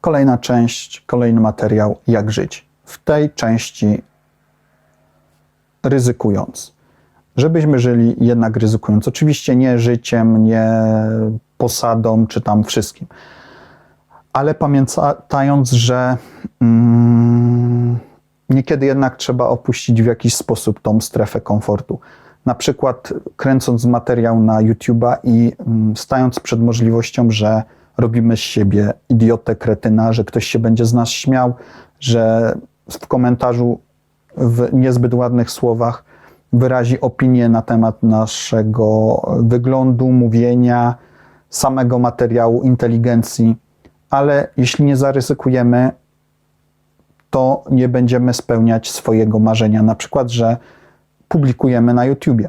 Kolejna część, kolejny materiał, jak żyć. W tej części ryzykując. Żebyśmy żyli jednak ryzykując. Oczywiście nie życiem, nie posadą czy tam wszystkim, ale pamiętając, że mm, niekiedy jednak trzeba opuścić w jakiś sposób tą strefę komfortu. Na przykład kręcąc materiał na YouTube'a i mm, stając przed możliwością, że robimy z siebie idiotę, kretyna, że ktoś się będzie z nas śmiał, że w komentarzu w niezbyt ładnych słowach wyrazi opinię na temat naszego wyglądu, mówienia, samego materiału, inteligencji, ale jeśli nie zaryzykujemy, to nie będziemy spełniać swojego marzenia, na przykład, że publikujemy na YouTubie.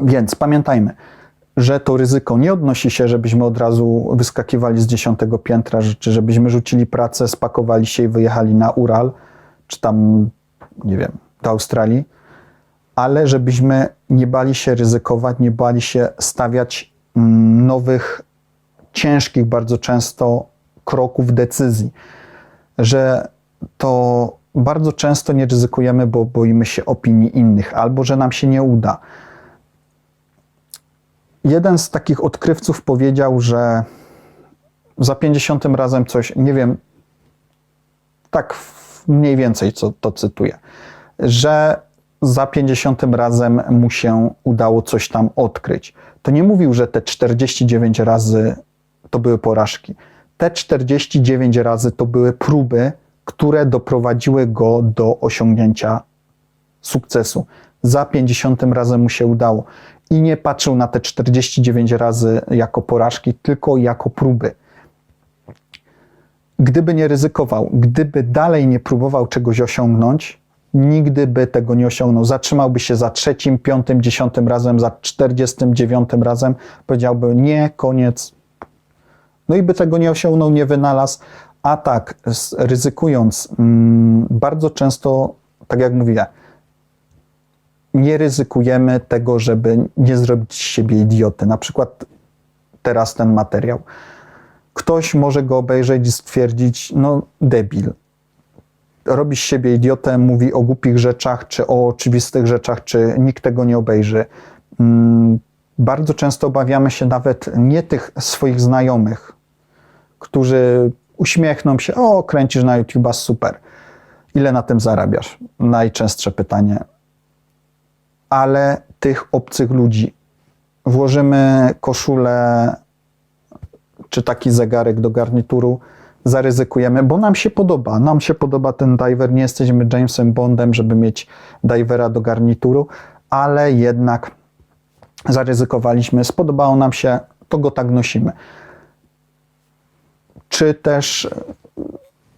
Więc pamiętajmy, że to ryzyko nie odnosi się, żebyśmy od razu wyskakiwali z dziesiątego piętra, czy żebyśmy rzucili pracę, spakowali się i wyjechali na Ural, czy tam, nie wiem, do Australii, ale żebyśmy nie bali się ryzykować, nie bali się stawiać mm, nowych, ciężkich bardzo często kroków decyzji, że to bardzo często nie ryzykujemy, bo boimy się opinii innych, albo że nam się nie uda. Jeden z takich odkrywców powiedział, że za 50 razem coś, nie wiem, tak mniej więcej co to cytuję, że za 50 razem mu się udało coś tam odkryć. To nie mówił, że te 49 razy to były porażki. Te 49 razy to były próby, które doprowadziły go do osiągnięcia sukcesu. Za 50 razem mu się udało. I nie patrzył na te 49 razy jako porażki, tylko jako próby. Gdyby nie ryzykował, gdyby dalej nie próbował czegoś osiągnąć, nigdy by tego nie osiągnął. Zatrzymałby się za trzecim, piątym, dziesiątym razem, za czterdziestym dziewiątym razem, powiedziałby nie, koniec. No i by tego nie osiągnął, nie wynalazł. A tak, ryzykując, mm, bardzo często, tak jak mówię, nie ryzykujemy tego, żeby nie zrobić z siebie idioty. Na przykład teraz ten materiał. Ktoś może go obejrzeć i stwierdzić, no debil. Robi z siebie idiotę, mówi o głupich rzeczach, czy o oczywistych rzeczach, czy nikt tego nie obejrzy. Mm, bardzo często obawiamy się nawet nie tych swoich znajomych, którzy uśmiechną się, o, kręcisz na YouTube'a, super. Ile na tym zarabiasz? Najczęstsze pytanie. Ale tych obcych ludzi. Włożymy koszulę czy taki zegarek do garnituru, zaryzykujemy, bo nam się podoba. Nam się podoba ten diver. Nie jesteśmy Jamesem Bondem, żeby mieć divera do garnituru, ale jednak zaryzykowaliśmy, spodobało nam się, to go tak nosimy czy też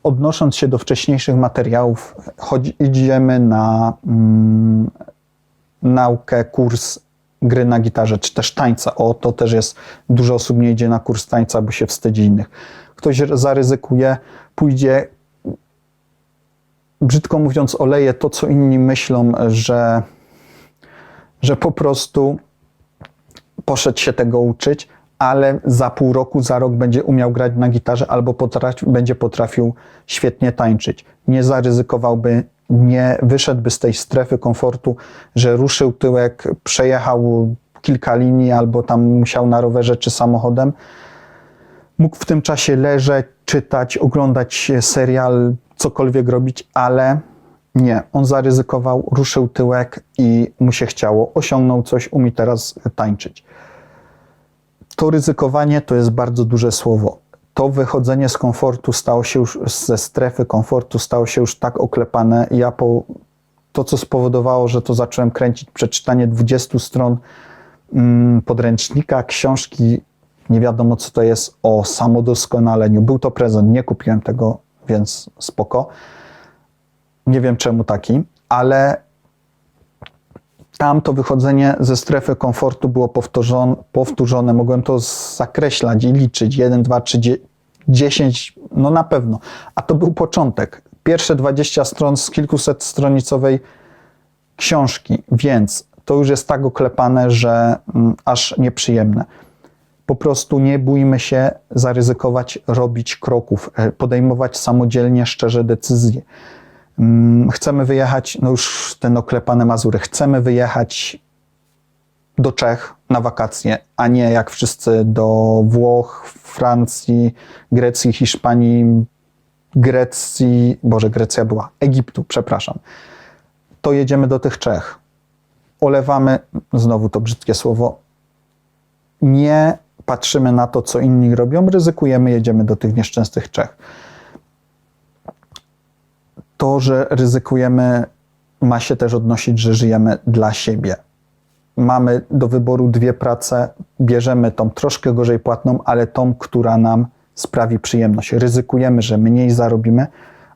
odnosząc się do wcześniejszych materiałów, chodzi, idziemy na mm, naukę, kurs gry na gitarze, czy też tańca. O, to też jest, dużo osób nie idzie na kurs tańca, bo się wstydzi innych. Ktoś zaryzykuje, pójdzie, brzydko mówiąc, oleje to, co inni myślą, że, że po prostu poszedł się tego uczyć, ale za pół roku, za rok będzie umiał grać na gitarze albo potrafi, będzie potrafił świetnie tańczyć. Nie zaryzykowałby, nie wyszedłby z tej strefy komfortu, że ruszył tyłek, przejechał kilka linii albo tam musiał na rowerze czy samochodem. Mógł w tym czasie leżeć, czytać, oglądać serial, cokolwiek robić, ale nie. On zaryzykował, ruszył tyłek i mu się chciało. Osiągnął coś, umie teraz tańczyć to ryzykowanie to jest bardzo duże słowo. To wychodzenie z komfortu stało się już, ze strefy komfortu stało się już tak oklepane. Ja po to, co spowodowało, że to zacząłem kręcić, przeczytanie 20 stron mm, podręcznika, książki, nie wiadomo co to jest, o samodoskonaleniu. Był to prezent, nie kupiłem tego, więc spoko. Nie wiem czemu taki, ale tam to wychodzenie ze strefy komfortu było powtórzone, powtórzone. Mogłem to zakreślać i liczyć. 1, 2, 3, 10, no na pewno. A to był początek. Pierwsze 20 stron z kilkuset stronicowej książki, więc to już jest tak oklepane, że mm, aż nieprzyjemne. Po prostu nie bójmy się zaryzykować, robić kroków, e, podejmować samodzielnie, szczerze decyzje. Mm, Chcemy wyjechać, no już ten oklepane Mazury, chcemy wyjechać do Czech na wakacje, a nie jak wszyscy do Włoch, Francji, Grecji, Hiszpanii, Grecji, Boże, Grecja była, Egiptu, przepraszam. To jedziemy do tych Czech. Olewamy, znowu to brzydkie słowo, nie patrzymy na to, co inni robią, ryzykujemy, jedziemy do tych nieszczęsnych Czech. To, że ryzykujemy, ma się też odnosić, że żyjemy dla siebie. Mamy do wyboru dwie prace, bierzemy tą troszkę gorzej płatną, ale tą, która nam sprawi przyjemność. Ryzykujemy, że mniej zarobimy,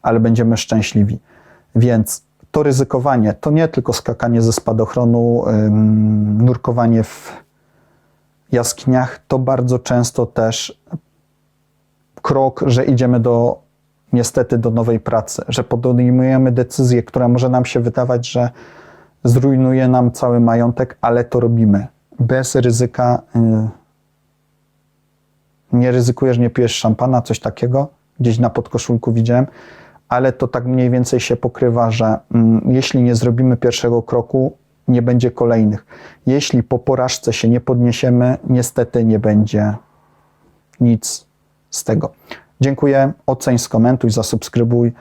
ale będziemy szczęśliwi. Więc to ryzykowanie to nie tylko skakanie ze spadochronu, ym, nurkowanie w jaskiniach, to bardzo często też krok, że idziemy do niestety do nowej pracy, że podejmujemy decyzję, która może nam się wydawać, że zrujnuje nam cały majątek, ale to robimy. Bez ryzyka y, nie ryzykujesz, nie pijesz szampana, coś takiego. Gdzieś na podkoszulku widziałem, ale to tak mniej więcej się pokrywa, że mm, jeśli nie zrobimy pierwszego kroku, nie będzie kolejnych. Jeśli po porażce się nie podniesiemy, niestety nie będzie nic z tego. Dziękuję, oceń, skomentuj, zasubskrybuj.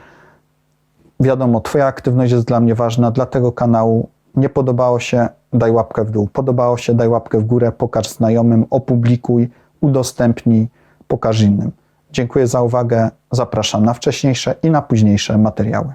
Wiadomo, Twoja aktywność jest dla mnie ważna, dla tego kanału. Nie podobało się, daj łapkę w dół. Podobało się, daj łapkę w górę, pokaż znajomym, opublikuj, udostępnij, pokaż innym. Dziękuję za uwagę. Zapraszam na wcześniejsze i na późniejsze materiały.